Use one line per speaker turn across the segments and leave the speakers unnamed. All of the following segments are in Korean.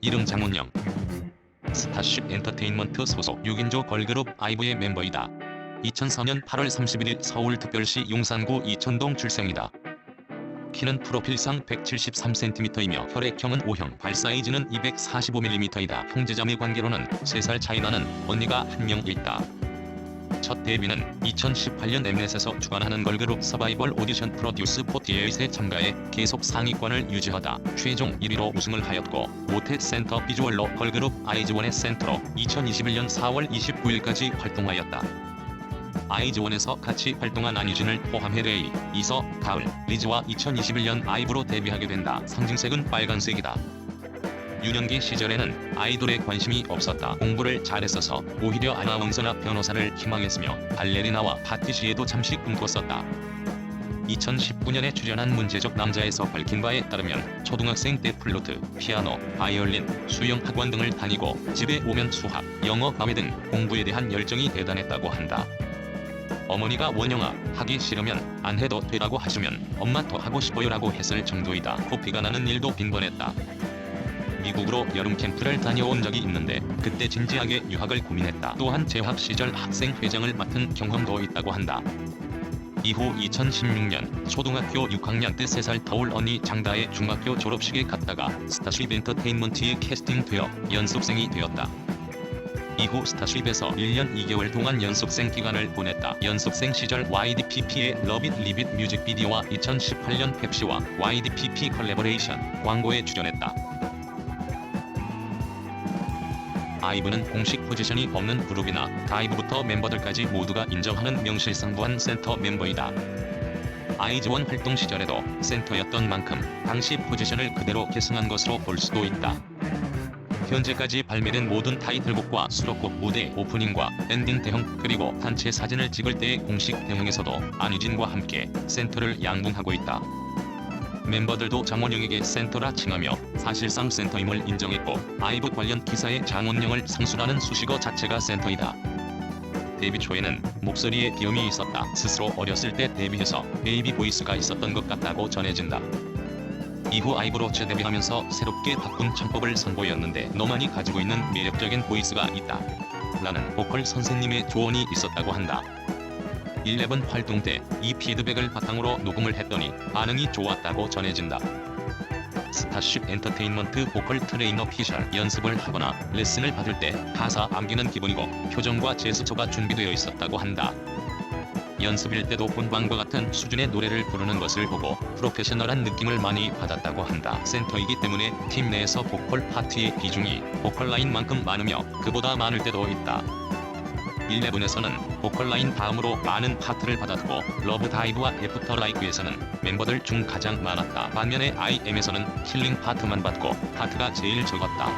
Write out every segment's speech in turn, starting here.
이름 장원영 스타쉽 엔터테인먼트 소속 6인조 걸그룹 아이브의 멤버이다. 2004년 8월 31일 서울특별시 용산구 이천동 출생이다. 키는 프로필상 173cm이며 혈액형은 O형, 발 사이즈는 245mm이다. 형제자매 관계로는 3살 차이 나는 언니가 한 명 있다. 첫 데뷔는 2018년 엠넷에서 주관하는 걸그룹 서바이벌 오디션 프로듀스 48에 참가해 계속 상위권을 유지하다 최종 1위로 우승을 하였고 모태 센터 비주얼로 걸그룹 아이즈원의 센터로 2021년 4월 29일까지 활동하였다. 아이즈원에서 같이 활동한 안유진을 포함해 레이, 이서, 가을, 리즈와 2021년 아이브로 데뷔하게 된다. 상징색은 빨간색이다. 유년기 시절에는 아이돌에 관심이 없었다. 공부를 잘했어서 오히려 아나운서나 변호사를 희망했으며 발레리나와 파티시에도 잠시 꿈꿨었다. 2019년에 출연한 문제적 남자에서 밝힌 바에 따르면 초등학생 때 플루트, 피아노, 바이올린, 수영 학원 등을 다니고 집에 오면 수학, 영어, 과외 등 공부에 대한 열정이 대단했다고 한다. 어머니가 원영아 하기 싫으면 안 해도 되라고 하시면 엄마 더 하고 싶어요라고 했을 정도이다. 코피가 나는 일도 빈번했다. 미국으로 여름 캠프를 다녀온 적이 있는데 그때 진지하게 유학을 고민했다. 또한 재학 시절 학생 회장을 맡은 경험도 있다고 한다. 이후 2016년 초등학교 6학년 때 3살 터울 언니 장다의 중학교 졸업식에 갔다가 스타쉽 엔터테인먼트에 캐스팅되어 연습생이 되었다. 이후 스타쉽에서 1년 2개월 동안 연습생 기간을 보냈다. 연습생 시절 YDPP의 Live It 뮤직비디오와 2018년 펩시와 YDPP 컬래버레이션 광고에 출연했다. 아이브는 공식 포지션이 없는 그룹이나 다이브부터 멤버들까지 모두가 인정하는 명실상부한 센터 멤버이다. 아이즈원 활동 시절에도 센터였던 만큼 당시 포지션을 그대로 계승한 것으로 볼 수도 있다. 현재까지 발매된 모든 타이틀곡과 수록곡 무대 오프닝과 엔딩 대형 그리고 단체 사진을 찍을 때의 공식 대형에서도 안유진과 함께 센터를 양분하고 있다. 멤버들도 장원영에게 센터라 칭하며 사실상 센터임을 인정했고 아이브 관련 기사에 장원영을 상수라는 수식어 자체가 센터이다. 데뷔 초에는 목소리에 비염이 있었다. 스스로 어렸을 때 데뷔해서 베이비 보이스가 있었던 것 같다고 전해진다. 이후 아이브로 재데뷔하면서 새롭게 바꾼 창법을 선보였는데 너만이 가지고 있는 매력적인 보이스가 있다. 라는 보컬 선생님의 조언이 있었다고 한다. 11 활동 때 이 피드백을 바탕으로 녹음을 했더니 반응이 좋았다고 전해진다. 스타쉽 엔터테인먼트 보컬 트레이너 피셜 연습을 하거나 레슨을 받을 때 가사 암기는 기본이고 표정과 제스처가 준비되어 있었다고 한다. 연습일 때도 본방과 같은 수준의 노래를 부르는 것을 보고 프로페셔널한 느낌을 많이 받았다고 한다. 센터이기 때문에 팀 내에서 보컬 파트의 비중이 보컬 라인만큼 많으며 그보다 많을 때도 있다. 11에서는 보컬 라인 다음으로 많은 파트를 받았고 러브 다이브와 애프터 라이크에서는 멤버들 중 가장 많았다. 반면에 IM에서는 킬링 파트만 받고 파트가 제일 적었다.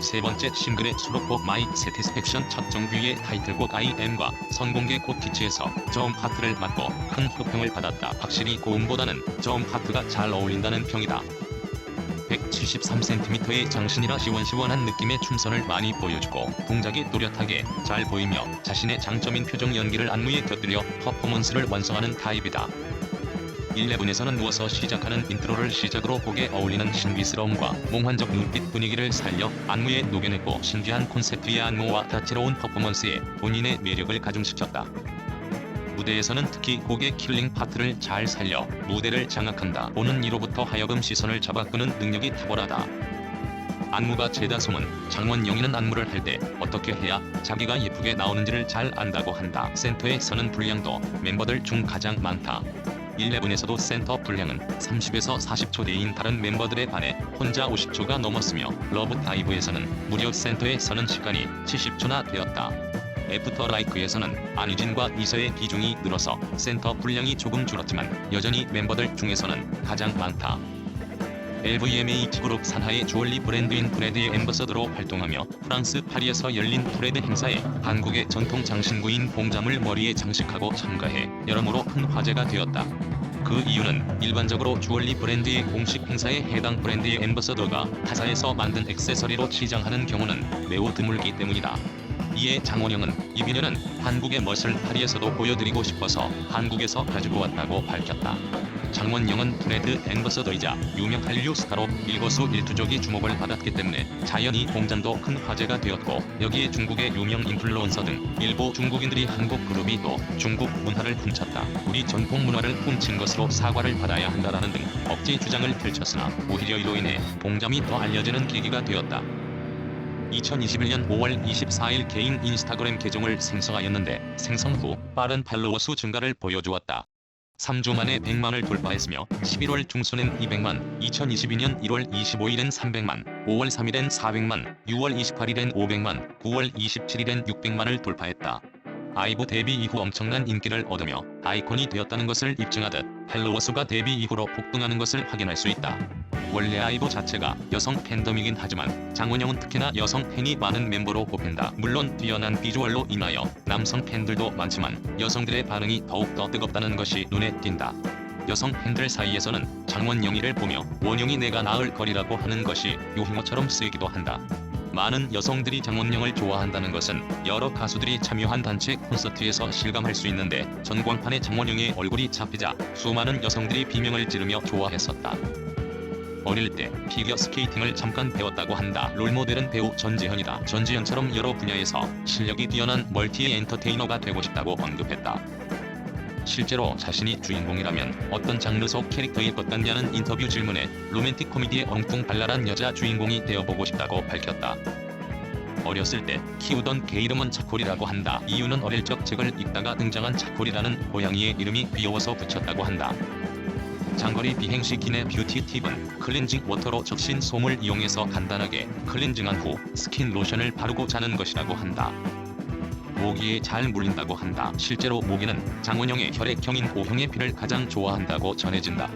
세 번째 싱글의 수록곡 마이 세티스팩션 첫 정규의 타이틀곡 IM과 선공개 곡 티치에서 저음 파트를 맡고 큰 호평을 받았다. 확실히 고음보다는 저음 파트가 잘 어울린다는 평이다. 173cm의 장신이라 시원시원한 느낌의 춤선을 많이 보여주고 동작이 또렷하게 잘 보이며 자신의 장점인 표정 연기를 안무에 곁들여 퍼포먼스를 완성하는 타입이다. 11에서는 누워서 시작하는 인트로를 시작으로 곡에 어울리는 신비스러움과 몽환적 눈빛 분위기를 살려 안무에 녹여냈고 신기한 콘셉트의 안무와 다채로운 퍼포먼스에 본인의 매력을 가중시켰다. 무대에서는 특히 곡의 킬링 파트를 잘 살려 무대를 장악한다. 보는 이로부터 하여금 시선을 잡아 끄는 능력이 탁월하다. 안무가 소문, 장원영이는 안무를 할 때 어떻게 해야 자기가 예쁘게 나오는지를 잘 안다고 한다. 센터에 서는 분량도 멤버들 중 가장 많다. 11에서도 센터 분량은 30에서 40초 대인 다른 멤버들에 반해 혼자 50초가 넘었으며 러브 다이브에서는 무려 센터에 서는 시간이 70초나 되었다. 애프터 라이크에서는 안유진과 이서의 비중이 늘어서 센터 분량이 조금 줄었지만 여전히 멤버들 중에서는 가장 많다. LVMH 그룹 산하의 주얼리 브랜드인 브레드의 엠버서더로 활동하며 프랑스 파리에서 열린 프레드 행사에 한국의 전통 장신구인 봉자물 머리에 장식하고 참가해 여러모로 큰 화제가 되었다. 그 이유는 일반적으로 주얼리 브랜드의 공식 행사에 해당 브랜드의 엠버서더가 타사에서 만든 액세서리로 치장하는 경우는 매우 드물기 때문이다. 이에 장원영은 이비녀는 한국의 멋을 파리에서도 보여드리고 싶어서 한국에서 가지고 왔다고 밝혔다. 장원영은 브레드 앰버서더이자 유명 한류 스타로 일거수 일투족이 주목을 받았기 때문에 자연히 공장도 큰 화제가 되었고 여기에 중국의 유명 인플루언서 등 일부 중국인들이 한국 그룹이 또 중국 문화를 훔쳤다. 우리 전통 문화를 훔친 것으로 사과를 받아야 한다라는 등 억지 주장을 펼쳤으나 오히려 이로 인해 봉점이 더 알려지는 계기가 되었다. 2021년 5월 24일 개인 인스타그램 계정을 생성하였는데 생성 후 빠른 팔로워 수 증가를 보여주었다. 3주 만에 100만을 돌파했으며 11월 중순엔 200만, 2022년 1월 25일엔 300만, 5월 3일엔 400만, 6월 28일엔 500만, 9월 27일엔 600만을 돌파했다. 아이브 데뷔 이후 엄청난 인기를 얻으며 아이콘이 되었다는 것을 입증하듯 팔로워 수가 데뷔 이후로 폭등하는 것을 확인할 수 있다. 원래 아이브 자체가 여성 팬덤이긴 하지만 장원영은 특히나 여성 팬이 많은 멤버로 꼽힌다. 물론 뛰어난 비주얼로 인하여 남성 팬들도 많지만 여성들의 반응이 더욱더 뜨겁다는 것이 눈에 띈다. 여성 팬들 사이에서는 장원영이를 보며 원영이 내가 나을 거리라고 하는 것이 유행어처럼 쓰이기도 한다. 많은 여성들이 장원영을 좋아한다는 것은 여러 가수들이 참여한 단체 콘서트에서 실감할 수 있는데 전광판에 장원영의 얼굴이 잡히자 수많은 여성들이 비명을 지르며 좋아했었다. 어릴 때 피겨 스케이팅을 잠깐 배웠다고 한다. 롤모델은 배우 전지현이다. 전지현처럼 여러 분야에서 실력이 뛰어난 멀티 엔터테이너가 되고 싶다고 언급했다. 실제로 자신이 주인공이라면 어떤 장르 속 캐릭터일 것 같냐는 인터뷰 질문에 로맨틱 코미디의 엉뚱 발랄한 여자 주인공이 되어보고 싶다고 밝혔다. 어렸을 때 키우던 개 이름은 차콜이라고 한다. 이유는 어릴 적 책을 읽다가 등장한 차콜이라는 고양이의 이름이 귀여워서 붙였다고 한다. 장거리 비행 시 기내 뷰티 팁은 클렌징 워터로 적신 솜을 이용해서 간단하게 클렌징한 후 스킨 로션을 바르고 자는 것이라고 한다. 모기에 잘 물린다고 한다. 실제로 모기는 장원영의 혈액형인 O형의 피를 가장 좋아한다고 전해진다.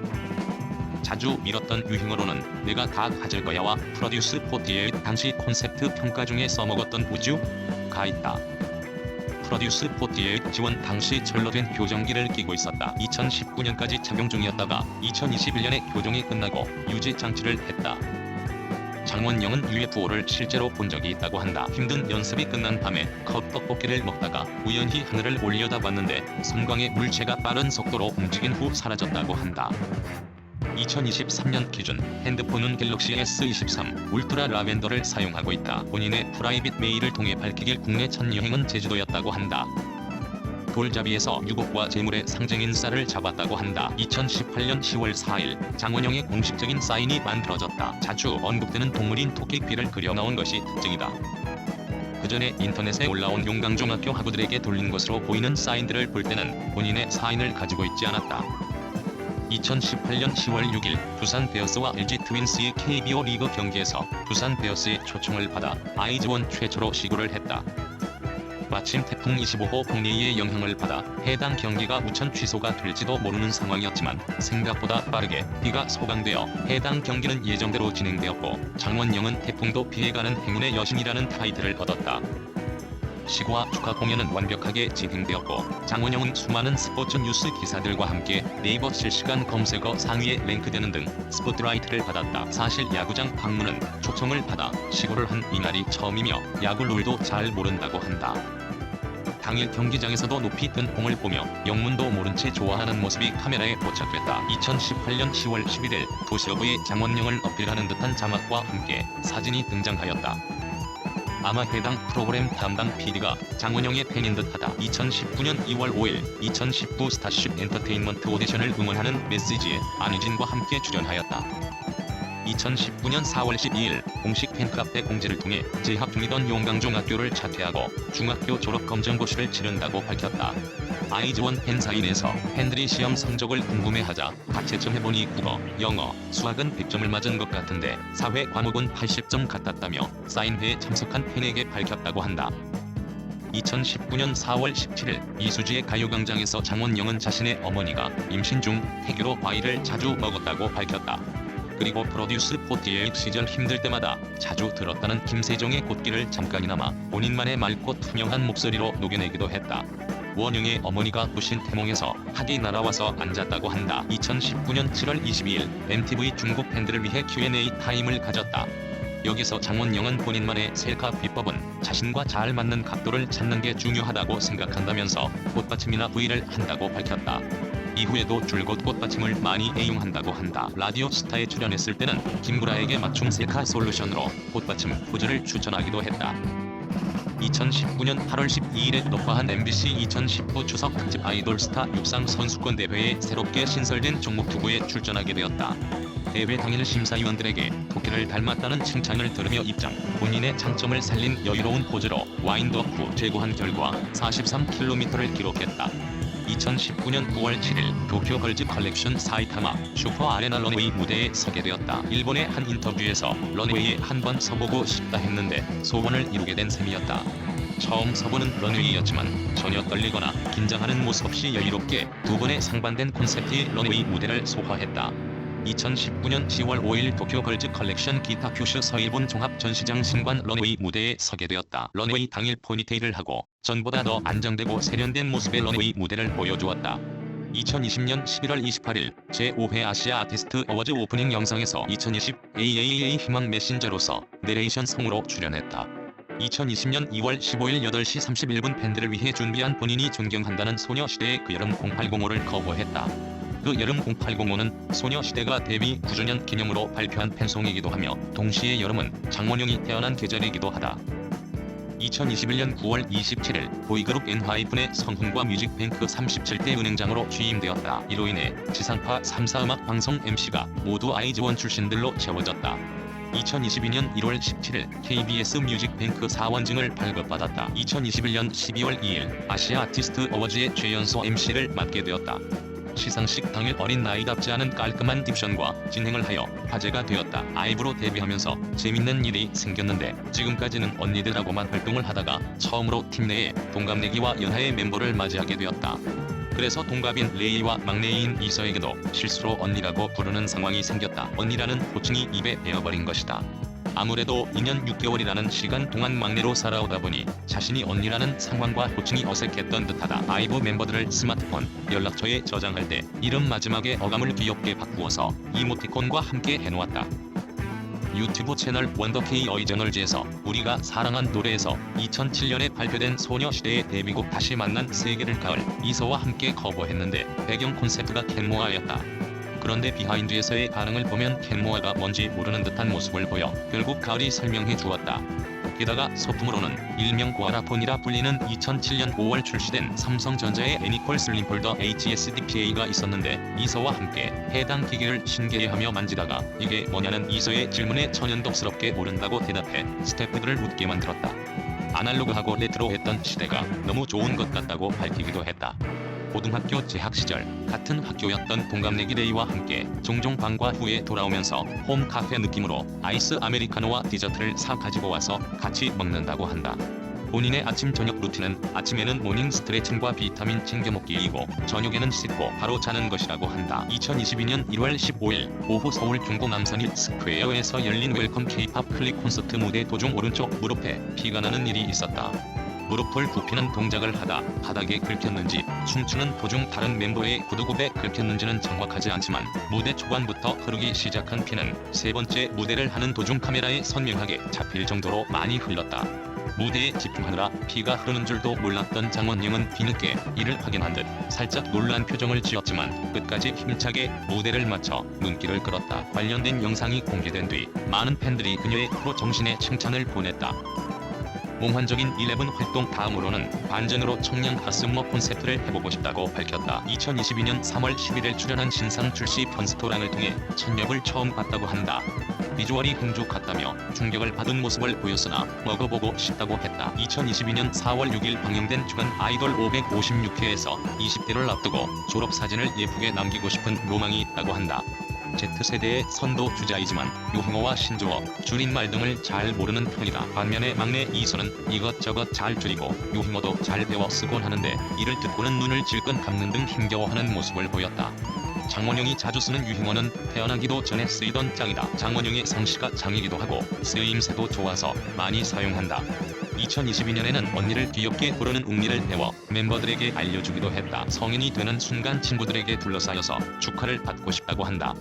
자주 밀었던 유행어로는 내가 다 가질 거야와 프로듀스 48 당시 콘셉트 평가 중에 써먹었던 우주가 있다. 프로듀스 48 지원 당시 절로된 교정기를 끼고 있었다. 2019년까지 착용 중이었다가 2021년에 교정이 끝나고 유지 장치를 했다. 장원영은 UFO를 실제로 본 적이 있다고 한다. 힘든 연습이 끝난 밤에 컵 떡볶이를 먹다가 우연히 하늘을 올려다봤는데 섬광의 물체가 빠른 속도로 움직인 후 사라졌다고 한다. 2023년 기준 핸드폰은 갤럭시 S23 울트라 라벤더를 사용하고 있다. 본인의 프라이빗 메일을 통해 밝히길 국내 첫 여행은 제주도였다고 한다. 돌잡이에서 유곡과 재물의 상징인 쌀을 잡았다고 한다. 2018년 10월 4일 장원영의 공식적인 사인이 만들어졌다. 자주 언급되는 동물인 토끼피를 그려 나온 것이 특징이다. 그 전에 인터넷에 올라온 용강중학교 학우들에게 돌린 것으로 보이는 사인들을 볼 때는 본인의 사인을 가지고 있지 않았다. 2018년 10월 6일 두산 베어스와 LG 트윈스의 KBO 리그 경기에서 두산 베어스의 초청을 받아 아이즈원 최초로 시구를 했다. 마침 태풍 25호 폭리의 영향을 받아 해당 경기가 우천 취소가 될지도 모르는 상황이었지만 생각보다 빠르게 비가 소강되어 해당 경기는 예정대로 진행되었고 장원영은 태풍도 피해가는 행운의 여신이라는 타이틀을 얻었다. 시구와 축하 공연은 완벽하게 진행되었고 장원영은 수많은 스포츠 뉴스 기사들과 함께 네이버 실시간 검색어 상위에 랭크되는 등 스포트라이트를 받았다. 사실 야구장 방문은 초청을 받아 시구를 한 이날이 처음이며 야구 룰도 잘 모른다고 한다. 당일 경기장에서도 높이 뜬 공을 보며 영문도 모른 채 좋아하는 모습이 카메라에 포착됐다. 2018년 10월 11일 도시어부의 장원영을 어필하는 듯한 자막과 함께 사진이 등장하였다. 아마 해당 프로그램 담당 PD가 장원영의 팬인 듯하다. 2019년 2월 5일 2019 스타쉽 엔터테인먼트 오디션을 응원하는 메시지에 안유진과 함께 출연하였다. 2019년 4월 12일 공식 팬카페 공지를 통해 재학 중이던 용강중학교를 자퇴하고 중학교 졸업 검정고시를 치른다고 밝혔다. 아이즈원 팬 사인에서 팬들이 시험 성적을 궁금해하자 가채점 해보니 국어, 영어, 수학은 100점을 맞은 것 같은데 사회 과목은 80점 같았다며 사인회에 참석한 팬에게 밝혔다고 한다. 2019년 4월 17일 이수지의 가요광장에서 장원영은 자신의 어머니가 임신 중 태교로 과일을 자주 먹었다고 밝혔다. 그리고 프로듀스 48 시절 힘들 때마다 자주 들었다는 김세정의 꽃길을 잠깐이나마 본인만의 맑고 투명한 목소리로 녹여내기도 했다. 원영의 어머니가 부신 태몽에서 학이 날아와서 앉았다고 한다. 2019년 7월 22일 MTV 중국 팬들을 위해 Q&A 타임을 가졌다. 여기서 장원영은 본인만의 셀카 비법은 자신과 잘 맞는 각도를 찾는 게 중요하다고 생각한다면서 꽃받침이나 V를 한다고 밝혔다. 이후에도 줄곧 꽃받침을 많이 애용한다고 한다. 라디오 스타에 출연했을 때는 김구라에게 맞춤 셀카 솔루션으로 꽃받침 포즈를 추천하기도 했다. 2019년 8월 12일에 녹화한 MBC 2019 추석 특집 아이돌 스타 육상 선수권 대회에 새롭게 신설된 종목 투구에 출전하게 되었다. 대회 당일 심사위원들에게 토끼를 닮았다는 칭찬을 들으며 입장, 본인의 장점을 살린 여유로운 포즈로 와인드업 후 제고한 결과 43km를 기록했다. 2019년 9월 7일 도쿄 걸즈 컬렉션 사이타마 슈퍼 아레나 런웨이 무대에 서게 되었다. 일본의 한 인터뷰에서 런웨이에 한 번 서보고 싶다 했는데 소원을 이루게 된 셈이었다. 처음 서보는 런웨이였지만 전혀 떨리거나 긴장하는 모습 없이 여유롭게 두 번의 상반된 콘셉트의 런웨이 무대를 소화했다. 2019년 10월 5일 도쿄 걸즈 컬렉션 기타 큐슈 서일본 종합 전시장 신관 런웨이 무대에 서게 되었다. 런웨이 당일 포니테일을 하고 전보다 더 안정되고 세련된 모습의 런웨이 무대를 보여주었다. 2020년 11월 28일 제5회 아시아 아티스트 어워즈 오프닝 영상에서 2020 AAA 희망 메신저로서 내레이션 성우로 출연했다. 2020년 2월 15일 8시 31분 팬들을 위해 준비한 본인이 존경한다는 소녀시대의 그 여름 0805를 커버했다. 그 여름 0805는 소녀시대가 데뷔 9주년 기념으로 발표한 팬송이기도 하며 동시에 여름은 장원영이 태어난 계절이기도 하다. 2021년 9월 27일 보이그룹 엔하이픈의 성훈과 뮤직뱅크 37대 은행장으로 취임되었다. 이로 인해 지상파 3사 음악 방송 MC가 모두 아이즈원 출신들로 채워졌다. 2022년 1월 17일 KBS 뮤직뱅크 4원증을 발급받았다. 2021년 12월 2일 아시아 아티스트 어워즈의 최연소 MC를 맡게 되었다. 시상식 당일 어린 나이답지 않은 깔끔한 딕션과 진행을 하여 화제가 되었다. 아이브로 데뷔하면서 재밌는 일이 생겼는데 지금까지는 언니들하고만 활동을 하다가 처음으로 팀 내에 동갑내기와 연하의 멤버를 맞이하게 되었다. 그래서 동갑인 레이와 막내인 이서에게도 실수로 언니라고 부르는 상황이 생겼다. 언니라는 호칭이 입에 배어버린 것이다. 아무래도 2년 6개월이라는 시간 동안 막내로 살아오다 보니 자신이 언니라는 상황과 호칭이 어색했던 듯하다. 아이브 멤버들을 스마트폰, 연락처에 저장할 때 이름 마지막에 어감을 귀엽게 바꾸어서 이모티콘과 함께 해놓았다. 유튜브 채널 원더케이 어이저널즈에서 우리가 사랑한 노래에서 2007년에 발표된 소녀시대의 데뷔곡 다시 만난 세계를 가을 이서와 함께 커버했는데 배경 콘셉트가 캔모아였다. 그런데 비하인드에서의 반응을 보면 캔모아가 뭔지 모르는 듯한 모습을 보여 결국 가을이 설명해 주었다. 게다가 소품으로는 일명 고아라폰이라 불리는 2007년 5월 출시된 삼성전자의 애니콜 슬림 폴더 HSDPA가 있었는데 이서와 함께 해당 기계를 신기해하며 만지다가 이게 뭐냐는 이서의 질문에 천연덕스럽게 모른다고 대답해 스태프들을 웃게 만들었다. 아날로그하고 레트로했던 시대가 너무 좋은 것 같다고 밝히기도 했다. 고등학교 재학 시절 같은 학교였던 동갑내기 레이와 함께 종종 방과 후에 돌아오면서 홈 카페 느낌으로 아이스 아메리카노와 디저트를 사 가지고 와서 같이 먹는다고 한다. 본인의 아침 저녁 루틴은 아침에는 모닝 스트레칭과 비타민 챙겨 먹기이고 저녁에는 씻고 바로 자는 것이라고 한다. 2022년 1월 15일 오후 서울 중구 남산일 스퀘어에서 열린 웰컴 K-팝 클릭 콘서트 무대 도중 오른쪽 무릎에 피가 나는 일이 있었다. 무릎을 굽히는 동작을 하다 바닥에 긁혔는지 춤추는 도중 다른 멤버의 구두 굽에 긁혔는지는 정확하지 않지만 무대 초반부터 흐르기 시작한 피는 세 번째 무대를 하는 도중 카메라에 선명하게 잡힐 정도로 많이 흘렀다. 무대에 집중하느라 피가 흐르는 줄도 몰랐던 장원영은 뒤늦게 이를 확인한 듯 살짝 놀란 표정을 지었지만 끝까지 힘차게 무대를 마쳐 눈길을 끌었다. 관련된 영상이 공개된 뒤 많은 팬들이 그녀의 프로 정신에 칭찬을 보냈다. 몽환적인 11 활동 다음으로는 반전으로 청량 가슴머 콘셉트를 해보고 싶다고 밝혔다. 2022년 3월 11일 출연한 신상 출시 편스토랑을 통해 천엽을 처음 봤다고 한다. 비주얼이 흥주 같다며 충격을 받은 모습을 보였으나 먹어보고 싶다고 했다. 2022년 4월 6일 방영된 주간 아이돌 556회에서 20대를 앞두고 졸업사진을 예쁘게 남기고 싶은 로망이 있다고 한다. Z세대의 선도 주자이지만 유흥어와 신조어, 줄임말 등을 잘 모르는 편이다. 반면에 막내 이선은 이것저것 잘 줄이고 유흥어도 잘 배워 쓰곤 하는데 이를 듣고는 눈을 질끈 감는 등 힘겨워하는 모습을 보였다. 장원영이 자주 쓰는 유행어는 태어나기도 전에 쓰이던 짱이다. 장원영의 상시가 짱이기도 하고 쓰임새도 좋아서 많이 사용한다. 2022년에는 언니를 귀엽게 부르는 웅리를 배워 멤버들에게 알려주기도 했다. 성인이 되는 순간 친구들에게 둘러싸여서 축하를 받고 싶다고 한다.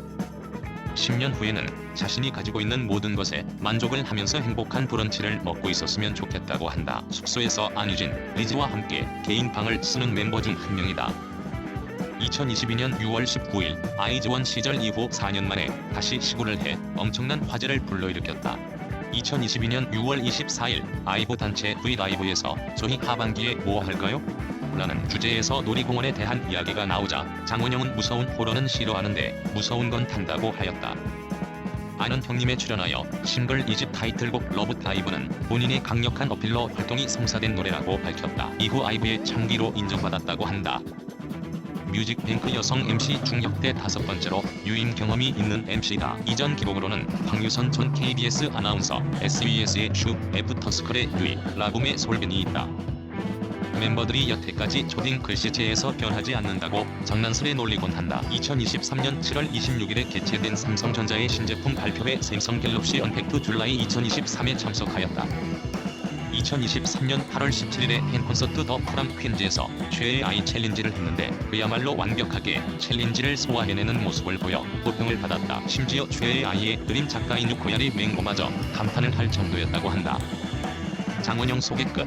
10년 후에는 자신이 가지고 있는 모든 것에 만족을 하면서 행복한 브런치를 먹고 있었으면 좋겠다고 한다. 숙소에서 안유진, 리즈와 함께 개인 방을 쓰는 멤버 중 한 명이다. 2022년 6월 19일 아이즈원 시절 이후 4년 만에 다시 시구를 해 엄청난 화제를 불러일으켰다. 2022년 6월 24일 아이브 단체 브이라이브에서 저희 하반기에 뭐 할까요? 라는 주제에서 놀이공원에 대한 이야기가 나오자 장원영은 무서운 호러는 싫어하는데 무서운 건 탄다고 하였다. 아는 형님에 출연하여 싱글 2집 타이틀곡 러브 다이브는 본인의 강력한 어필로 활동이 성사된 노래라고 밝혔다. 이후 아이브의 청기로 인정받았다고 한다. 뮤직뱅크 여성 MC 중 역대 다섯 번째로 유임 경험이 있는 MC다. 이전 기록으로는 황유선 전 KBS 아나운서, SBS의 슈, 애프터스쿨의 유이, 라붐의 솔빈이 있다. 멤버들이 여태까지 초딩 글씨체에서 변하지 않는다고 장난스레 놀리곤 한다. 2023년 7월 26일에 개최된 삼성전자의 신제품 발표회 샘성 갤럭시 언팩트 줄라이 2023에 참석하였다. 2023년 8월 17일에 팬콘서트 더 프람 퀸즈에서 최애 아이 챌린지를 했는데 그야말로 완벽하게 챌린지를 소화해내는 모습을 보여 호평을 받았다. 심지어 최애 아이의 그림 작가인 유코야리 맹고마저 감탄을 할 정도였다고 한다. 장원영 소개 끝.